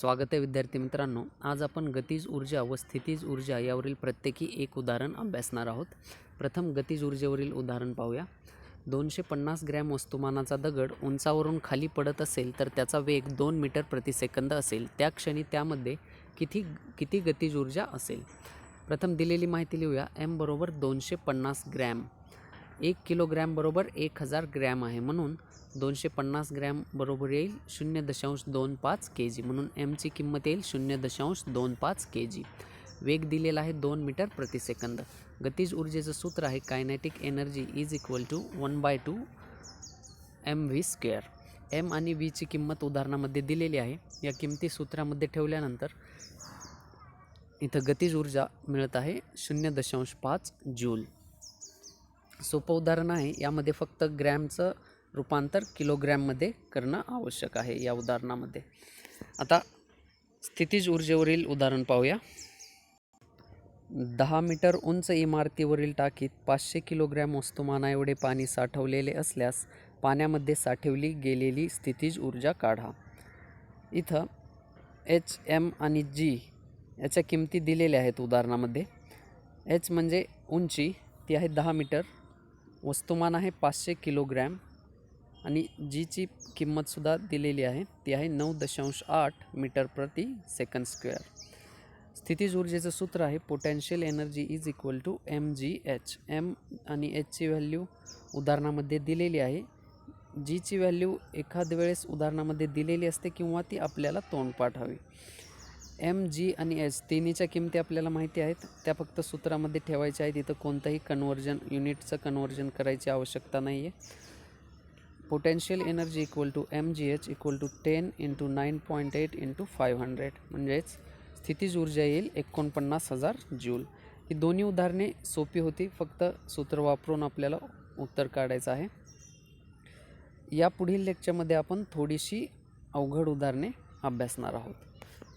स्वागत आहे विद्यार्थी मित्रांनो. आज आपण गतिज ऊर्जा व स्थितीज ऊर्जा यावरील प्रत्येकी एक उदाहरण अभ्यासणार आहोत. प्रथम गतिज ऊर्जेवरील उदाहरण पाहूया. दोनशे पन्नास ग्रॅम वस्तुमानाचा दगड उंचावरून खाली पडत असेल तर त्याचा वेग दोन मीटर प्रतिसेकंद असेल. त्या क्षणी त्यामध्ये किती किती गतिज ऊर्जा असेल? प्रथम दिलेली माहिती लिहूया. एम बरोबर दोनशे पन्नास ग्रॅम. एक किलोग्रॅम बरोबर एक हजार ग्रॅम आहे. म्हणून दोनशे पन्नास ग्रॅम बरोबर येईल शून्य दशांश दोन पाच के जी म्हणून एमची किंमत येईल शून्य दशांश दोन पाच के जी वेग दिलेला आहे दोन मीटर प्रति सेकंद. गतिज ऊर्जेचं सूत्र आहे kinetic energy is equal to one by two M V square M आणि व्हीची किंमत उदाहरणामध्ये दिलेली आहे. या किमती सूत्रामध्ये ठेवल्यानंतर इथं गतिज ऊर्जा मिळत आहे शून्य दशांश पाच जूल. सोपं उदाहरण आहे. यामध्ये फक्त ग्रॅमचं रूपांतर किलोग्रॅममध्ये करणं आवश्यक आहे या उदाहरणामध्ये. आता स्थितीज ऊर्जेवरील उदाहरण पाहूया. दहा मीटर उंच इमारतीवरील टाकीत पाचशे किलोग्रॅम वस्तुमाना एवढे पाणी साठवलेले असल्यास पाण्यामध्ये साठवली गेलेली स्थितीज ऊर्जा काढा. इथं एच एम आणि जी याच्या किमती दिलेल्या आहेत उदाहरणामध्ये. एच म्हणजे उंची ती आहे दहा मीटर. वस्तुमान आहे पाचशे किलोग्रॅम आणि जीची किंमतसुद्धा दिलेली आहे ती आहे नऊ दशांश आठ मीटर प्रति सेकंद स्क्वेअर. स्थितीज ऊर्जेचं सूत्र आहे potential energy is equal to M G H M आणि एचची व्हॅल्यू उदाहरणामध्ये दिलेली आहे. जीची व्हॅल्यू एखाद वेळेस उदाहरणामध्ये दिलेली असते किंवा ती आपल्याला तोंडपाठ हवी. एम जी आणि एच तिन्हीच्या किमती आपल्याला माहिती आहेत. त्या फक्त सूत्रामध्ये ठेवायच्या आहेत. इथं कोणतंही कन्वर्जन युनिटचं कन्वर्जन करायची आवश्यकता नाही आहे potential energy equal to M G H equal to ten into nine point eight into five hundred म्हणजेच स्थितीज ऊर्जा येईल एकोणपन्नास हजार जूल ही दोन्ही उदाहरणे सोपी होती. फक्त सूत्र वापरून आपल्याला उत्तर काढायचं आहे. या पुढील लेक्चरमध्ये आपण थोडीशी अवघड उदाहरणे अभ्यासणार आहोत.